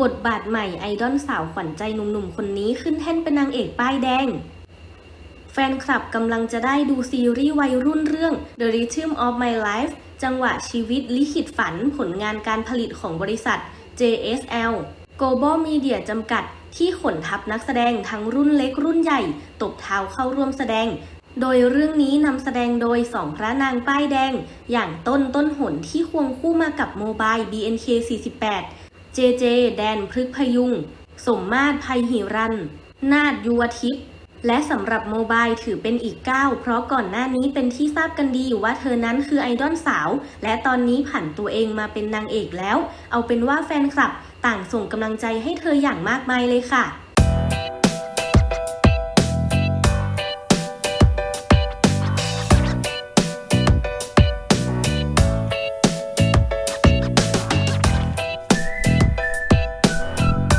บทบาทใหม่ไอดอลสาวขวัญใจหนุ่มๆ คนนี้ขึ้นแท่นเป็นนางเอกป้ายแดง แฟนคลับกำลังจะได้ดูซีรีส์วัยรุ่นเรื่อง The Rhythm of My Life จังหวะชีวิตลิขิตฝันผลงานการผลิตของบริษัท JSL Global Media จำกัด ที่ขนทัพนักแสดงทั้งรุ่นเล็กรุ่นใหญ่ ตบเท้าเข้าร่วมแสดง โดยเรื่องนี้นำแสดงโดยสองพระนางป้ายแดง อย่างต้นต้นหนที่ควงคู่มากับโมบาย BNK 48 เจเจ แดนพฤกษพยุง สมมาตรภัยหิรัน นาดยุวทิพย์และสำหรับโมบายถือเป็นอีกก้าวเพราะก่อนหน้านี้เป็นที่ทราบกันดีว่าเธอนั้นคือไอดอลสาว และตอนนี้ผันตัวเองมาเป็นนางเอกแล้ว เอาเป็นว่าแฟนคลับ ต่างส่งกำลังใจให้เธออย่างมากมายเลยค่ะ